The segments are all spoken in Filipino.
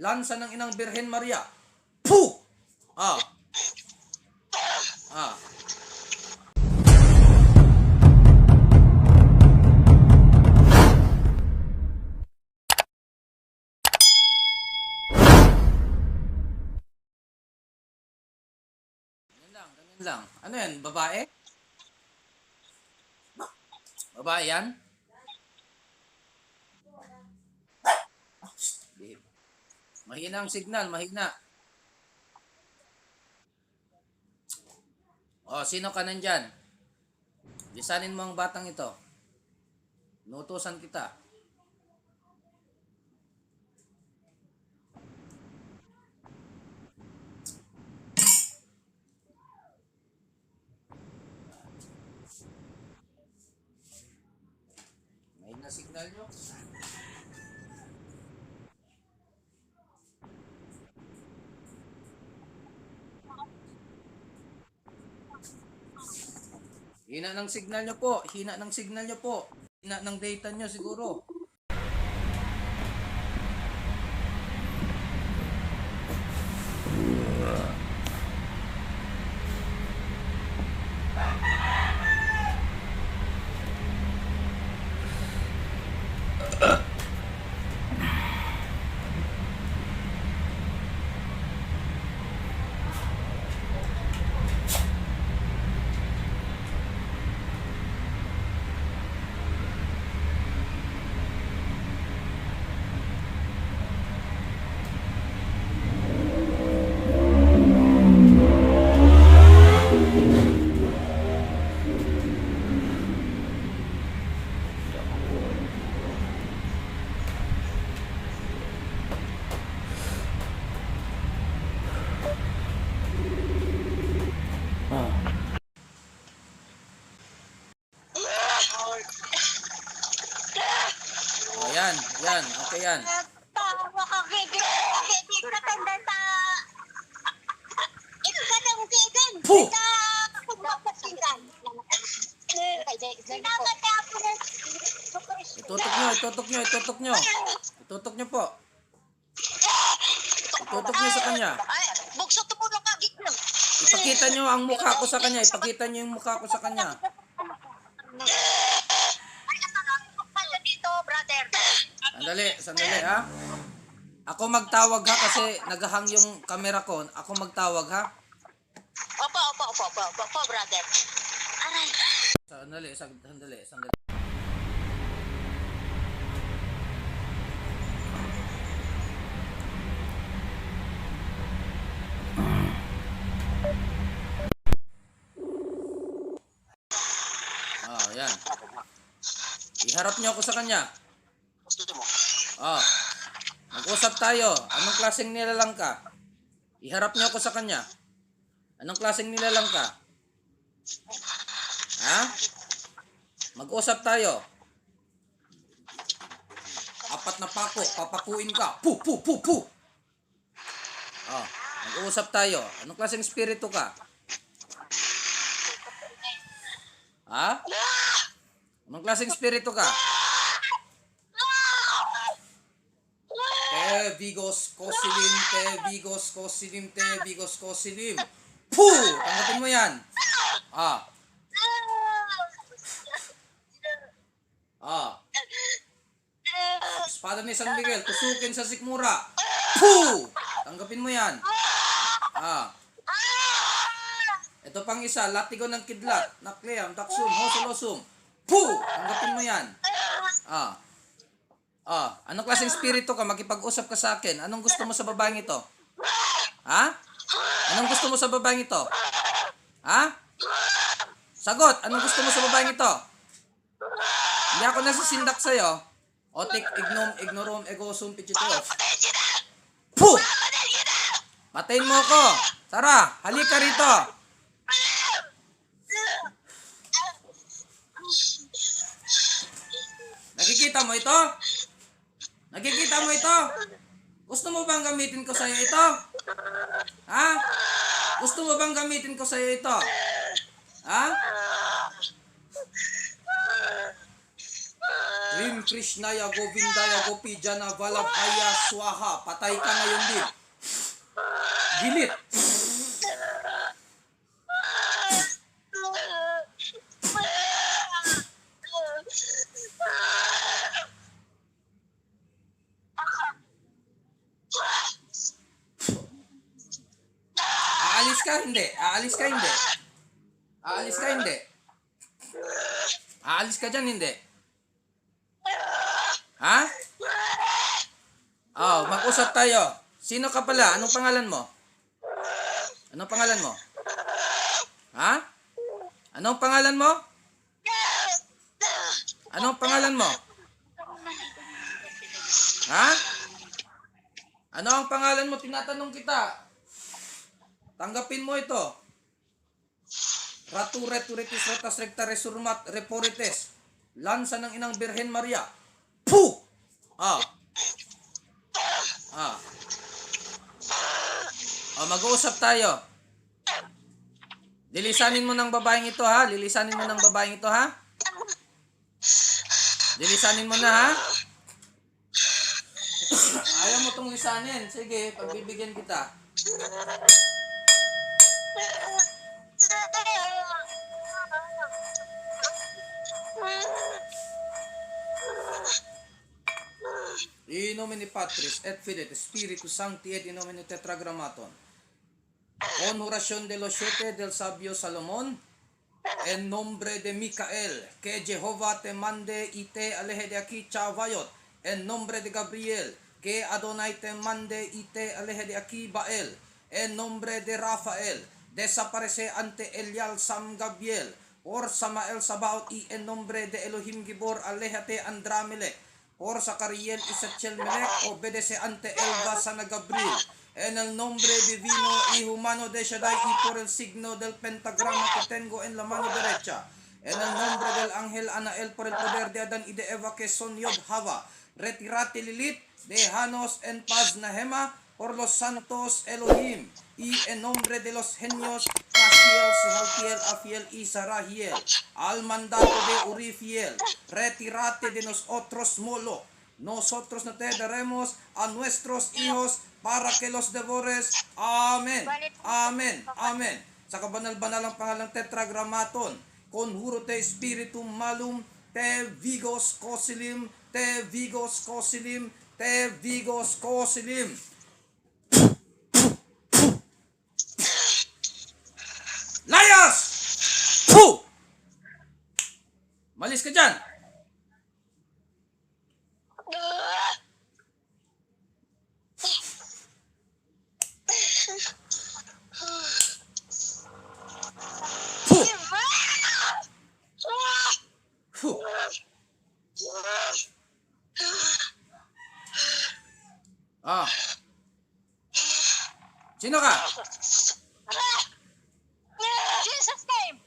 Lansa ng inang Birhen Maria. Puh! Ah. Ah. Ganyan lang, lang. Ano yan, babae? Babae yan? Mahina ang signal, mahina. O, sino ka nandyan? Lisanin mo ang batang ito. Nutusan kita. Mahina signal nyo. Hina ng signal nyo po. Hina ng signal nyo po. Hina ng data nyo siguro. O yan, okay yan. Tawa ka, Gigi. Gigi ka tanda sa... Ito ka ng Gigan. Puh! Sa ng... Itutok nyo, itutok nyo, itutok nyo. Itutok nyo po. Itutok nyo sa kanya. Bukso tumulong ka. Ipakita nyo ang mukha ko sa kanya. Ipakita nyo yung mukha ko sa kanya. Sandali, sandali ha. Ako magtawag ha kasi naghahang yung camera ko. Ako magtawag ha. Opo, opo, opo, opo, opo, opo, brother. Aray. Sandali, sandali, sandali. Oh, yan. Iharap niyo ako sa kanya. Oh. Mag-usap tayo. Anong klaseng nilalang ka? Iharap niyo ako sa kanya. Anong klaseng nilalang ka? Ha? Mag-usap tayo. Apat na pako, papakuin ka. Pu, pu, pu, pu. Oh, mag-uusap tayo. Anong klaseng espiritu ka? Ha? Anong klaseng espiritu ka? Te Vigos Kosilim, Te Vigos Kosilim, Te Vigos Kosilim. Puh! Tanggapin mo yan. Ah. Ah. Espada ni San Miguel, tusukin sa sikmura. Puh! Tanggapin mo yan. Ah. Ito pang isa, latigo ng kidlat, nakleam, taksum, hosolosum. Puh! Tanggapin mo yan. Ah. Ah, anong klaseng espiritu ka? Makipag-usap ka sa akin. Anong gusto mo sa babaeng ito? Ha? Anong gusto mo sa babaeng ito? Ha? Sagot! Anong gusto mo sa babaeng ito? Hindi ako nasisindak sa'yo. Otik, ignum, ignorum, egosum, pichituos. Puh! Patayin mo ako! Tara, halika rito! Nakikita mo ito? Nakikita mo ito? Gusto mo bang gamitin ko sa'yo ito? Ha? Gusto mo bang gamitin ko sa'yo ito? Ha? Rim Krishnaya Govindaya Gopi Jana Valabhaya Swaha. Patay ka ngayon din. Gilit. Aalis ka hindi? Aalis ka hindi? Aalis ka hindi? Aalis ka dyan hindi? Ha? Oh, mag-usap tayo. Sino ka pala? Anong pangalan mo? Anong pangalan mo? Ha? Anong pangalan mo? Anong pangalan mo? Ha? Ano ang pangalan mo? Tinatanong kita. Tanggapin mo ito. Ratu returitis retas recta resurmat reporites. Lansa ng inang Birhen Maria. Puh! Ah. Ah. Oh, mag-uusap tayo. Lilisanin mo ng babaeng ito ha. Lilisanin mo ng babaeng ito ha. Lilisanin mo na ha. Ayaw mo tong lisanin. Sige, pagbibigyan kita. In nomine Patris et Filii et Spiritus Sancti et in nomine Tetragrammaton. Con oración de los siete del sabio Salomón, en nombre de Micael, que Jehová te mande y te aleje de aquí, Chavayot, en nombre de Gabriel, que Adonai te mande y te aleje de aquí, Bael, en nombre de Rafael, desaparece ante Elial Sam Gabriel, por Samael Sabaot y en nombre de Elohim Gibor, aléjate Andramele, por Zacariel y Sachiel Melech, obedece ante el Basana Gabriel, en el nombre divino y humano de Shaddai y por el signo del pentagrama que tengo en la mano derecha, en el nombre del ángel Anael por el poder de Adán y de Eva que son Yod Hava, retirate Lilith, déjanos en paz Nehema, por los santos Elohim, y en nombre de los genios Pasiel, Sehaltiel, Afiel y Sarahiel, al mandato de Urifiel, retirate de nosotros Molo, nosotros no te daremos a nuestros hijos para que los devores. Amen. Amen. Amen. Sa kabanal-banal ang pangalang tetragramaton, conjuro te spiritum malum, te vigos cosilim, te vigos cosilim, te vigos cosilim. Layas! Puh! Malis ka dyan! Puh! Puh! Ah. Sino ka? Jesus name.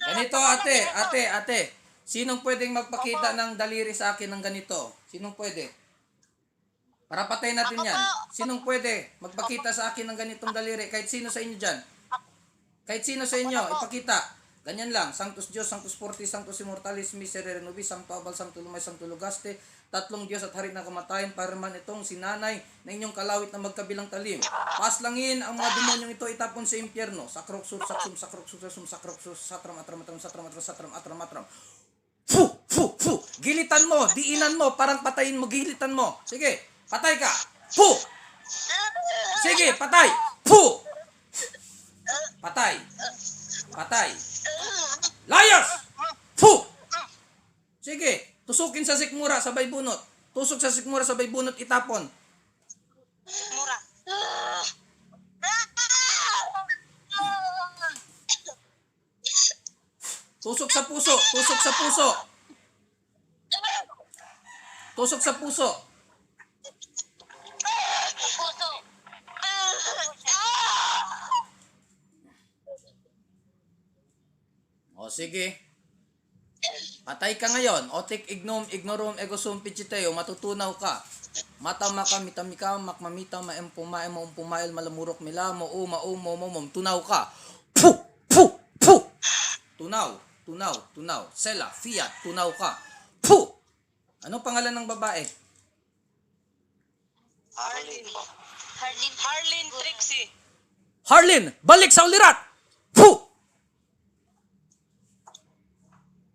Ganito ate, ate, ate. Sinong pwedeng magpakita ng daliri sa akin ng ganito? Sinong pwede? Para patayin natin Ako yan. po. Sinong pwede magpakita sa akin ng ganitong daliri? Kahit sino sa inyo dyan. Kahit sino sa inyo, ipakita. Ganyan lang. Sanctus Dios, Sanctus Fortis, Sanctus Immortalis, Miserere Nobis, Sancto Abal, Sancto Lumay, Sancto Lugaste, tatlong Diyos at hari ng kamatayan, para man itong sinanay na inyong kalawit na magkabilang talim. Paslangin ang mga demonyong ito itapon sa impyerno. Sakroksur, saksum, sakroksur, sasum, sakroksur, satram, atram, atram, satram, atram, satram, atram, atram. Fu, fu, fu. Gilitan mo, diinan mo, parang patayin mo, gilitan mo. Sige, patay ka. Fu. Sige, patay. Fu. Patay. Patay. Layas! Fu! Sige, tusukin sa sikmura, sabay bunot. Tusok sa sikmura, sabay bunot, itapon. Mura. Tusok sa puso, tusok sa puso. Tusok sa puso. Puso. O sige. Patay ka ngayon. Otik ignom ignorum ego sum pichiteo. Matutunaw ka. Mata maka mitamika makmamita maempuma emo umpumael malamurok mila mo u mau mo mo mom tunaw ka. Pu pu pu. Tunaw, tunaw, tunaw. Sela, fiat, tunaw ka. Pu! Anong pangalan ng babae? Harlin po. Harlin. Harlin Trixie. Harlin, balik sa ulirat! Fu!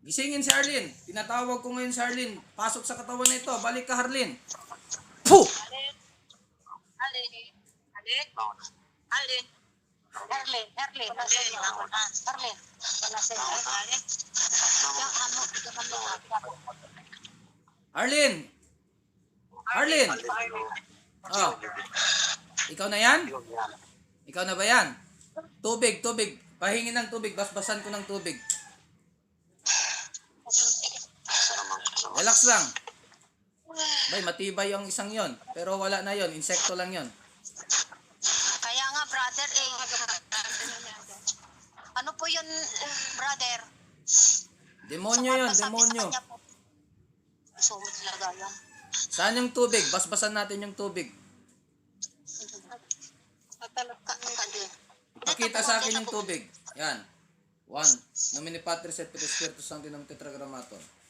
Gisingin si Harlin. Tinatawag ko ngayon si Harlin. Pasok sa katawan nito. Balik ka. Harlin. Harlin. Harlin. Harlin. Harlin. Harlin. Yung ano, yung ano, Harlin! Harlin! Oh. Ikaw na yan? Ikaw na ba yan? Tubig, tubig. Pahingin ng tubig. Basbasan ko ng tubig. Relax lang. Bay, matibay yung isang yon. Pero wala na yon. Insekto lang yon. Kaya nga, brother, eh. Ano po yun, brother? Demonyo sa demonyo. Sumit talaga yan. Saan yung tubig? Basbasan natin yung tubig. Pakita sa akin yung tubig. Yan. One. Nomine Patris et Spiritus Sancti Nam Tetragrammaton.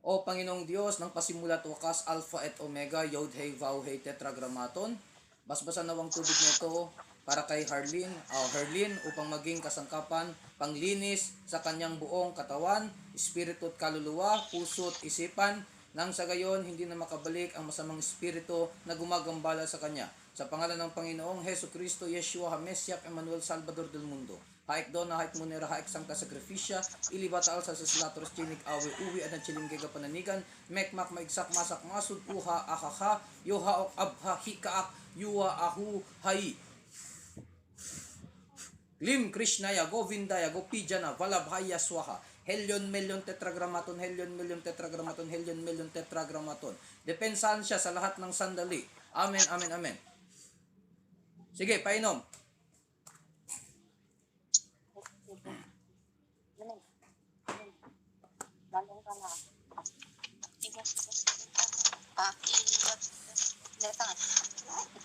O Panginoong Diyos, ng pasimula at wakas, Alpha et Omega, Yod Hey Vav Hey Tetragrammaton. Basbasan nawang tubig nito para kay Harlin, o Herlin upang maging kasangkapan, panglinis sa kanyang buong katawan, espiritu at kaluluwa, puso at isipan, nang sa gayon hindi na makabalik ang masamang espiritu na gumagambala sa kanya. Sa pangalan ng Panginoong Heso Kristo, Yeshua HaMesiach, Emmanuel Salvador del Mundo. Haik do na haik munera haik sangka sakrifisya, ilibataal sa sislatoros chinik awe uwi at chilinggega pananigan, mekmak maigsak masak masud uha akaha, yoha ok abha hikaak, yuwa ahu hai. Lim Krishnaya, Govindaya, Gopijana, Valabhaya Swaha, Helyon Melyon Tetragrammaton, Helyon Melyon Tetragrammaton, Helyon Melyon Tetragrammaton. Depensahan siya sa lahat ng sandali. Amen, amen, amen. Sige, painom.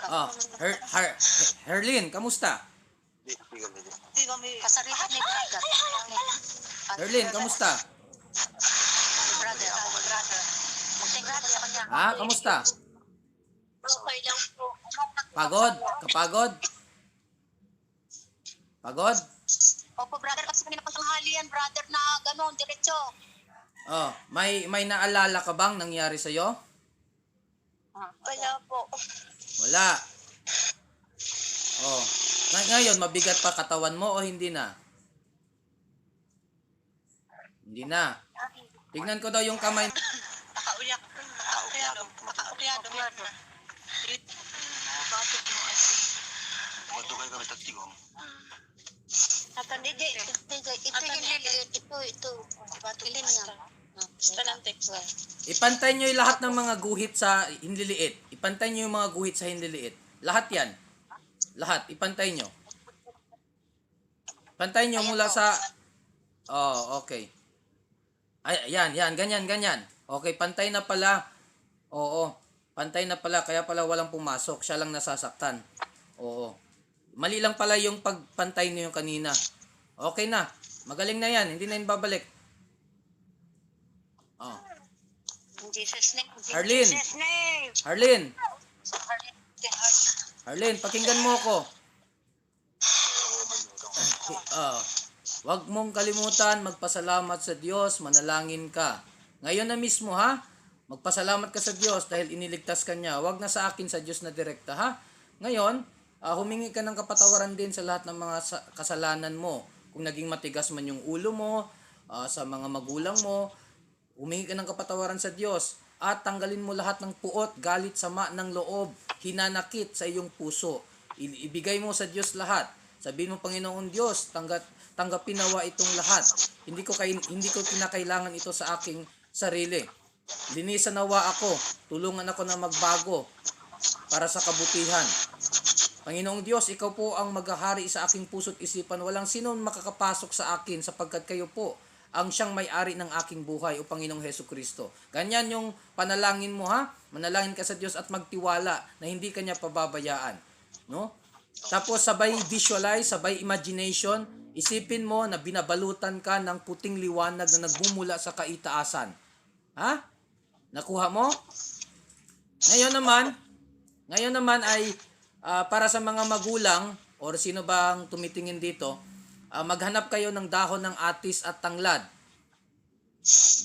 Oh, Her, Her, Herlin, kamusta? Herlin, kamusta? Ha, ah, kamusta? Okay lang po. Pagod? Kapagod? Pagod? Opo, brother, kasi kanina pa tanghali yan, brother, na gano'n, diretso. Oh, may may naalala ka bang nangyari sa iyo? Wala po. Wala. Oh. Ngay- Ngayon, mabigat pa katawan mo o hindi na? Hindi na. Tignan ko daw yung kamay. Makauyak. Makauyak. Makauyak. Makauyak. Kami tagtigom. Ito, DJ, DJ, ito yung liliit. Ito, ito. Ilin yan. Basta ng text. Ipantay nyo yung lahat ng mga guhit sa hinliliit. Ipantay nyo yung mga guhit sa hinliliit. Lahat yan. Lahat. Ipantay nyo. Pantay nyo mula sa... Oh, okay. Ay, yan, yan. Ganyan, ganyan. Okay, pantay na pala. Oo. Pantay na pala. Kaya pala walang pumasok. Siya lang nasasaktan. Oo. Mali lang pala yung pagpantay niyo yung kanina. Okay na. Magaling na yan. Hindi na yun babalik. Oh. In Jesus' name. In Arlene. Jesus' name. Arlene. Harlin, pakinggan mo ako. Ah, wag mong kalimutan magpasalamat sa Diyos, manalangin ka. Ngayon na mismo ha, magpasalamat ka sa Diyos dahil iniligtas ka niya. Wag na sa akin sa Diyos na direkta ha. Ngayon, ah, humingi ka ng kapatawaran din sa lahat ng mga sa- kasalanan mo. Kung naging matigas man yung ulo mo, ah, sa mga magulang mo, Humingi ka ng kapatawaran sa Diyos at tanggalin mo lahat ng puot, galit, sama ng loob, hinanakit sa iyong puso. Ibigay mo sa Diyos lahat. Sabihin mo, Panginoon Diyos, tanggat, tanggapin nawa itong lahat. Hindi ko, kay, hindi ko kinakailangan ito sa aking sarili. Linisan nawa ako. Tulungan ako na magbago para sa kabutihan. Panginoong Diyos, ikaw po ang maghahari sa aking puso't isipan. Walang sino makakapasok sa akin sapagkat kayo po ang siyang may-ari ng aking buhay o Panginoong Heso Kristo. Ganyan yung panalangin mo ha. Manalangin ka sa Diyos at magtiwala na hindi kanya pababayaan. No? Tapos sabay visualize, sabay imagination, isipin mo na binabalutan ka ng puting liwanag na nagmumula sa kaitaasan. Ha? Nakuha mo? Ngayon naman, ngayon naman ay ah, para sa mga magulang or sino bang tumitingin dito, ah, maghanap kayo ng dahon ng atis at tanglad.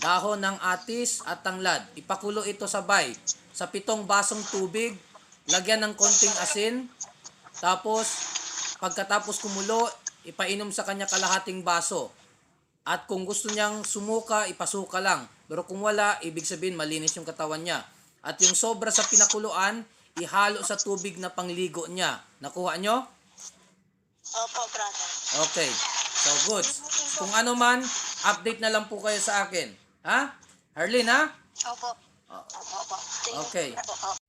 Dahon ng atis at tanglad. Ipakulo ito sabay sa pitong basong tubig. Lagyan ng konting asin. Tapos, pagkatapos kumulo, ipainom sa kanya kalahating baso. At kung gusto niyang sumuka, ipasuka lang. Pero kung wala, ibig sabihin malinis yung katawan niya. At yung sobra sa pinakuluan, ihalo sa tubig na pangligo niya. Nakuha nyo? Opo, brother. Okay. So, good. Kung ano man, update na lang po kayo sa akin. Ha? Harlene, ha? Opo. Opo, opo. Okay. Opo, opo.